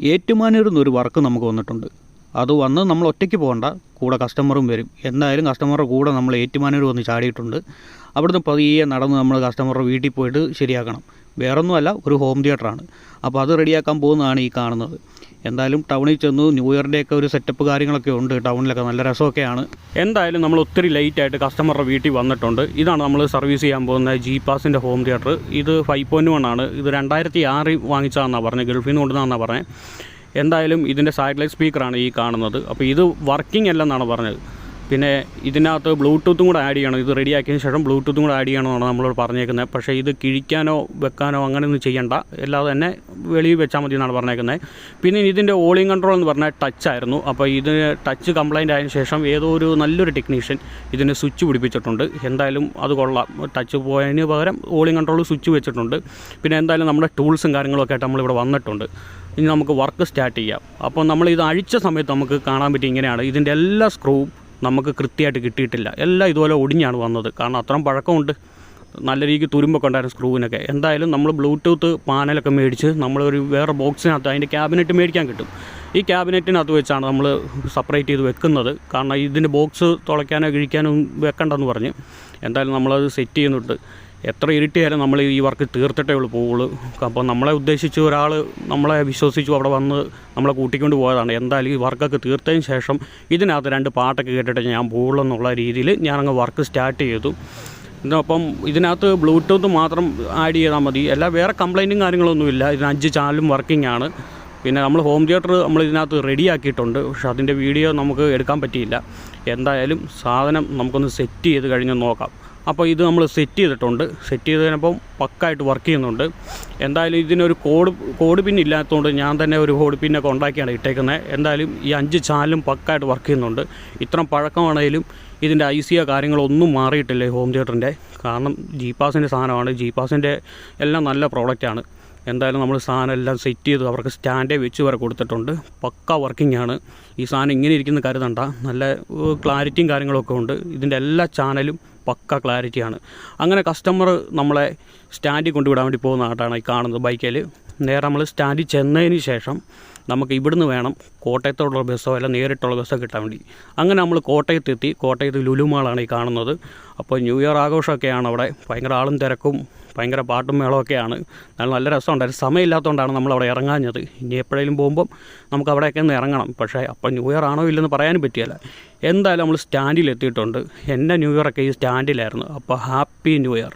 ഏറ്റുമാനൂരിൽ നിന്നൊരു വർക്ക് നമുക്ക് വന്നിട്ടുണ്ട്. അത് വന്ന് നമ്മൾ ഒറ്റയ്ക്ക് പോകണ്ട കൂടെ കസ്റ്റമറും വരും. എന്തായാലും കസ്റ്റമറുടെ കൂടെ നമ്മൾ ഏറ്റുമാനൂർ വന്ന് ചാടിയിട്ടുണ്ട്. അവിടുന്ന് പതിയെ നടന്ന് നമ്മൾ കസ്റ്റമറുടെ വീട്ടിൽ പോയിട്ട് ശരിയാക്കണം. വേറൊന്നുമല്ല ഒരു ഹോം തിയേറ്ററാണ് അപ്പോൾ അത് റെഡിയാക്കാൻ പോകുന്നതാണ് ഈ കാണുന്നത്. എന്തായാലും ടൗണിൽ ചെന്നു ന്യൂ ഇയറിന്റെ ഒക്കെ ഒരു സെറ്റപ്പ് കാര്യങ്ങളൊക്കെ ഉണ്ട് ടൗണിലൊക്കെ നല്ല രസമൊക്കെയാണ്. എന്തായാലും നമ്മൾ ഒത്തിരി ലേറ്റായിട്ട് കസ്റ്റമറുടെ വീട്ടിൽ വന്നിട്ടുണ്ട്. ഇതാണ് നമ്മൾ സർവീസ് ചെയ്യാൻ പോകുന്ന ജി പാസിന്റെ ഹോം തിയേറ്റർ ഇത് ഫൈവ് പോയിന്റ് വൺ ആണ്. ഇത് രണ്ടായിരത്തി ആറിൽ വാങ്ങിച്ചതാണെന്നാണ് പറഞ്ഞത് ഗൾഫിൽ നിന്ന് കൊണ്ടുവന്നാണ് പറഞ്ഞത് എന്തായാലും ഇതിന്റെ സാറ്റലൈറ്റ് സ്പീക്കറാണ് ഈ കാണുന്നത്. അപ്പോൾ ഇത് വർക്കിംഗ് അല്ലെന്നാണ് പറഞ്ഞത്. പിന്നെ ഇതിനകത്ത് ബ്ലൂടൂത്തും കൂടെ ആഡ് ചെയ്യണം. ഇത് റെഡിയാക്കിയതിന് ശേഷം ബ്ലൂടൂത്തും കൂടെ ആഡ് ചെയ്യണമെന്നാണ് നമ്മളോട് പറഞ്ഞേക്കുന്നത്. പക്ഷേ ഇത് കിഴിക്കാനോ വെക്കാനോ അങ്ങനെയൊന്നും ചെയ്യണ്ട. അല്ലാതെ തന്നെ വെളിയിൽ വെച്ചാൽ മതി എന്നാണ് പറഞ്ഞേക്കുന്നത്. പിന്നെ ഇതിന്റെ ഓളിങ് കൺട്രോൾ എന്ന് പറഞ്ഞാൽ ടച്ച് ആയിരുന്നു. അപ്പോൾ ഇത് ടച്ച് കംപ്ലൈന്റ് ആയതിനു ശേഷം ഏതോ ഒരു നല്ലൊരു ടെക്നീഷ്യൻ ഇതിന് സ്വിച്ച് പിടിപ്പിച്ചിട്ടുണ്ട്. എന്തായാലും അത് കൊള്ളാം. ടച്ച് പോയതിന് പകരം ഓളിങ് കൺട്രോൾ സ്വിച്ച് വെച്ചിട്ടുണ്ട്. പിന്നെ എന്തായാലും നമ്മുടെ ടൂൾസും കാര്യങ്ങളൊക്കെ ആയിട്ട് നമ്മളിവിടെ വന്നിട്ടുണ്ട്. ഇനി നമുക്ക് വർക്ക് സ്റ്റാർട്ട് ചെയ്യാം. അപ്പോൾ നമ്മൾ ഇത് അഴിച്ച സമയത്ത് നമുക്ക് കാണാൻ പറ്റി ഇങ്ങനെയാണ്. ഇതിന്റെ എല്ലാ സ്ക്രൂവും നമുക്ക് കൃത്യമായിട്ട് കിട്ടിയിട്ടില്ല. എല്ലാം ഇതുപോലെ ഒടിഞ്ഞാണ് വന്നത്. കാരണം അത്രയും പഴക്കമുണ്ട്. നല്ല രീതിക്ക് തുരുമ്പൊക്കെ ഉണ്ടായിരുന്നു സ്ക്രൂവിനൊക്കെ എന്തായാലും നമ്മൾ ബ്ലൂടൂത്ത് പാനലൊക്കെ മേടിച്ച് നമ്മളൊരു വേറെ ബോക്സിനകത്ത് അതിന്റെ ക്യാബിനറ്റ് മേടിക്കാൻ കിട്ടും. ഈ ക്യാബിനറ്റിനകത്ത് വെച്ചാണ് നമ്മൾ സെപ്പറേറ്റ് ചെയ്ത് വെക്കുന്നത്. കാരണം ഇതിന്റെ ബോക്സ് തുളയ്ക്കാനോ കിഴിക്കാനോ വെക്കണ്ടെന്ന് പറഞ്ഞ്. എന്തായാലും നമ്മളത് സെറ്റ് ചെയ്യുന്നുണ്ട്. എത്ര ഇരുട്ടിയാലും നമ്മൾ ഈ വർക്ക് തീർത്തിട്ടേ ഉള്ളൂ പോവുള്ളൂ. അപ്പോൾ നമ്മളെ ഉദ്ദേശിച്ച് ഒരാൾ നമ്മളെ വിശ്വസിച്ചു അവിടെ വന്ന് നമ്മളെ കൂട്ടിക്കൊണ്ട് പോയതാണ്. എന്തായാലും ഈ വർക്കൊക്കെ തീർത്തതിന് ശേഷം ഇതിനകത്ത് രണ്ട് പാട്ടൊക്കെ കേട്ടിട്ട് ഞാൻ പോവുള്ളൂ എന്നുള്ള രീതിയിൽ ഞാനങ്ങ് വർക്ക് സ്റ്റാർട്ട് ചെയ്തു. അപ്പം ഇതിനകത്ത് ബ്ലൂടൂത്ത് മാത്രം ആഡ് ചെയ്താൽ മതി. അല്ല വേറെ കംപ്ലൈന്റും കാര്യങ്ങളൊന്നുമില്ല ഇതിന് അഞ്ച് ചാനലും വർക്കിംഗ് ആണ്. പിന്നെ നമ്മൾ ഹോം തിയേറ്റർ നമ്മൾ ഇതിനകത്ത് റെഡിയാക്കിയിട്ടുണ്ട് പക്ഷെ അതിന്റെ വീഡിയോ നമുക്ക് എടുക്കാൻ പറ്റിയില്ല. എന്തായാലും സാധനം നമുക്കൊന്ന് സെറ്റ് ചെയ്ത് കഴിഞ്ഞ് നോക്കാം. അപ്പോൾ ഇത് നമ്മൾ സെറ്റ് ചെയ്തിട്ടുണ്ട്. സെറ്റ് ചെയ്തതിനപ്പം പക്കായിട്ട് വർക്ക് ചെയ്യുന്നുണ്ട്. എന്തായാലും ഇതിനൊരു കോഡ് കോഡ് പിൻ ഇല്ലാത്തതുകൊണ്ട് ഞാൻ തന്നെ ഒരു കോഡ് പിന്നൊക്കെ ഉണ്ടാക്കിയാണ് ഇട്ടേക്കുന്നത്. എന്തായാലും ഈ അഞ്ച് ചാനലും പക്കായിട്ട് വർക്ക് ചെയ്യുന്നുണ്ട്. ഇത്രയും പഴക്കമാണെങ്കിലും ഇതിന്റെ ഐ സിയോ കാര്യങ്ങളൊന്നും മാറിയിട്ടില്ല ഹോം തിയേറ്ററിന്റെ കാരണം ജി പാസിന്റെ സാധനമാണ്. ജി പാസിന്റെ എല്ലാം നല്ല പ്രോഡക്റ്റാണ് എന്തായാലും നമ്മൾ സാധനം എല്ലാം സെറ്റ് ചെയ്ത്. അവർക്ക് സ്റ്റാൻഡേ വെച്ച് വരെ കൊടുത്തിട്ടുണ്ട്. പക്ക വർക്കിംഗ് ആണ്. ഈ സാധനം ഇങ്ങനെ ഇരിക്കുന്ന കരുതണ്ട. നല്ല ക്ലാരിറ്റിയും കാര്യങ്ങളൊക്കെ ഉണ്ട്. ഇതിന്റെ എല്ലാ ചാനലും പക്ക ക്ലാരിറ്റിയാണ് അങ്ങനെ കസ്റ്റമർ നമ്മളെ സ്റ്റാൻഡിൽ കൊണ്ടുവിടാൻ വേണ്ടി പോകുന്ന ആട്ടാണ് ഈ കാണുന്നത് ബൈക്കിൽ നേരെ നമ്മൾ സ്റ്റാൻഡിൽ ചെന്നതിന് ശേഷം നമുക്ക് ഇവിടുന്ന് വേണം കോട്ടയത്തോടുള്ള ബസ്സോ അല്ല നേരിട്ടുള്ള ബസ്സോ കിട്ടാൻ വേണ്ടി. അങ്ങനെ നമ്മൾ കോട്ടയത്തെത്തി കോട്ടയത്ത് ലുലുമാളാണ് ഈ കാണുന്നത്. അപ്പോൾ ന്യൂ ഇയർ ആഘോഷമൊക്കെയാണ് അവിടെ. ഭയങ്കര ആളും തിരക്കും. ഭയങ്കര പാട്ടും മേളമൊക്കെയാണ്. നല്ല നല്ല രസമുണ്ടായിരുന്നു. സമയമില്ലാത്തതുകൊണ്ടാണ് നമ്മൾ അവിടെ ഇറങ്ങാഞ്ഞത്. ഇനി എപ്പോഴേലും പോകുമ്പം നമുക്ക് അവിടെയൊക്കെ ഒന്ന് ഇറങ്ങണം. പക്ഷേ അപ്പം ന്യൂ ഇയർ ആണോ ഇല്ലെന്ന് പറയാനും പറ്റിയല്ല. എന്തായാലും നമ്മൾ സ്റ്റാൻഡിൽ എത്തിയിട്ടുണ്ട് എന്റെ ന്യൂ ഇയറൊക്കെ ഈ സ്റ്റാൻഡിലായിരുന്നു. അപ്പോൾ ഹാപ്പി ന്യൂ ഇയർ.